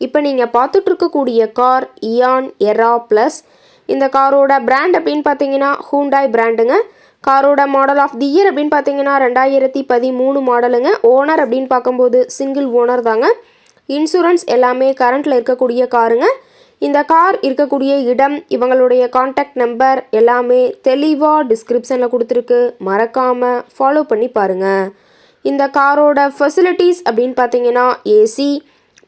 இப்போ நீங்கள் பார்த்துட்ருக்கக்கூடிய கார் இயான் எரா ப்ளஸ் இந்த காரோட பிராண்ட் அப்படின்னு பார்த்தீங்கன்னா ஹூண்டாய் பிராண்டுங்க காரோட மாடல் ஆஃப் தி இயர் அப்படின்னு பார்த்தீங்கன்னா ரெண்டாயிரத்தி பதிமூணு மாடலுங்க ஓனர் அப்படின்னு பார்க்கும்போது சிங்கிள் ஓனர் தாங்க. இன்சூரன்ஸ் எல்லாமே கரண்ட்டில் இருக்கக்கூடிய காருங்க. இந்த கார் இருக்கக்கூடிய இடம் இவங்களுடைய காண்டாக்ட் நம்பர் எல்லாமே தெளிவாக டிஸ்கிரிப்ஷனில் கொடுத்துருக்கு. மறக்காமல் ஃபாலோ பண்ணி பாருங்கள் இந்த காரோட ஃபெசிலிட்டிஸ் அப்படின்னு பார்த்தீங்கன்னா AC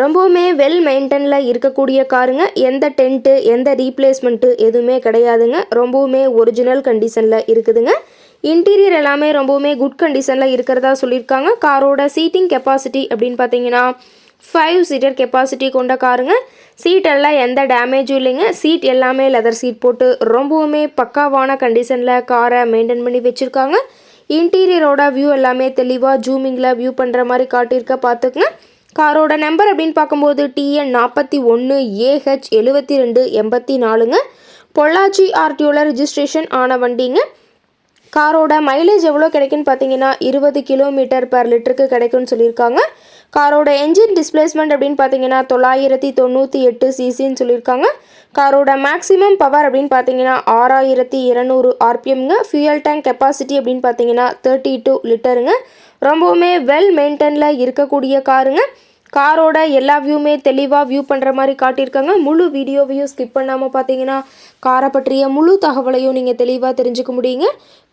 ரொம்பவுமே வெல் மெயின்டெனில் இருக்கக்கூடிய காருங்க. எந்த டென்ட்டு எந்த ரீப்ளேஸ்மெண்ட்டு எதுவுமே கிடையாதுங்க. ரொம்பவுமே ஒரிஜினல் கண்டிஷனில் இருக்குதுங்க. இன்டீரியர் எல்லாமே ரொம்பவுமே குட் கண்டிஷனில் இருக்கிறதா சொல்லியிருக்காங்க. காரோட சீட்டிங் கெப்பாசிட்டி அப்படின்னு பார்த்தீங்கன்னா ஃபைவ் சீட்டர் கெப்பாசிட்டி கொண்ட காருங்க. சீட் எல்லாம் எந்த டேமேஜும் இல்லைங்க. சீட் எல்லாமே லெதர் சீட் போட்டு ரொம்பவுமே பக்காவான கண்டிஷனில் காரை மெயின்டைன் பண்ணி வச்சுருக்காங்க. இன்டீரியரோட வியூ எல்லாமே தெளிவாக ஜூமிங்கில் வியூ பண்ணுற மாதிரி காட்டியிருக்க பார்த்துக்குங்க. காரோட நம்பர் அப்படின்னு பார்க்கும்போது டிஎன் நாற்பத்தி ஒன்று ஏஹெச் எழுபத்தி ரெண்டு எண்பத்தி நாலுங்க. பொள்ளாச்சி ஆர்டிஓவில் ரிஜிஸ்ட்ரேஷன் ஆன வண்டிங்க. காரோட மைலேஜ் எவ்வளோ கிடைக்குன்னு பார்த்தீங்கன்னா இருபது கிலோமீட்டர் பர் லிட்டருக்கு கிடைக்கும்னு சொல்லியிருக்காங்க. காரோட என்ஜின் டிஸ்பிளேஸ்மெண்ட் அப்படின்னு பார்த்தீங்கன்னா தொள்ளாயிரத்தி தொண்ணூற்றி எட்டு சிசின்னு சொல்லியிருக்காங்க. காரோட மேக்ஸிமம் பவர் அப்படின்னு பார்த்தீங்கன்னா ஆறாயிரத்தி இரநூறு ஆர்பிஎம்ங்க ஃபியூயல் டேங்க் கெப்பாசிட்டி அப்படின்னு பார்த்தீங்கன்னா தேர்ட்டி டூ லிட்டருங்க ரொம்பவுமே வெல் மெயின்டெயினில் இருக்கக்கூடிய காருங்க. காரோட எல்லா வியூமே தெளிவாக வியூ பண்ணுற மாதிரி காட்டியிருக்காங்க. முழு வீடியோவையும் ஸ்கிப் பண்ணாமல் பார்த்தீங்கன்னா காரை பற்றிய முழு தகவலையும் நீங்கள் தெளிவாக தெரிஞ்சுக்க முடியுங்க.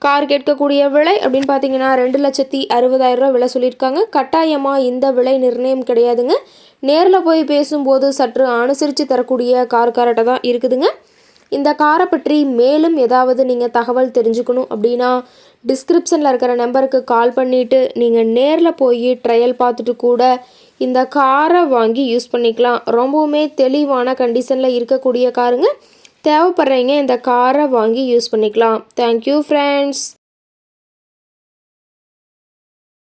கார் கேட்கக்கூடிய விலை அப்படின்னு பார்த்தீங்கன்னா ரெண்டு லட்சத்தி அறுபதாயிரம் ரூபா விலை சொல்லியிருக்காங்க. கட்டாயமாக இந்த விலை நிர்ணயம் கிடையாதுங்க. நேரில் போய் பேசும்போது சற்று அனுசரித்து தரக்கூடிய கார்கார்ட்ட தான் இருக்குதுங்க. இந்த காரை பற்றி மேலும் ஏதாவது நீங்கள் தகவல் தெரிஞ்சுக்கணும் அப்படின்னா டிஸ்கிரிப்ஷனில் இருக்கிற நம்பருக்கு கால் பண்ணிவிட்டு நீங்கள் நேரில் போய் ட்ரையல் பார்த்துட்டு கூட இந்த காரை வாங்கி யூஸ் பண்ணிக்கலாம். ரொம்பவுமே தெளிவான கண்டிஷனில் இருக்கக்கூடிய காருங்க. தேவைப்படுறீங்க இந்த காரை வாங்கி யூஸ் பண்ணிக்கலாம். Thank you friends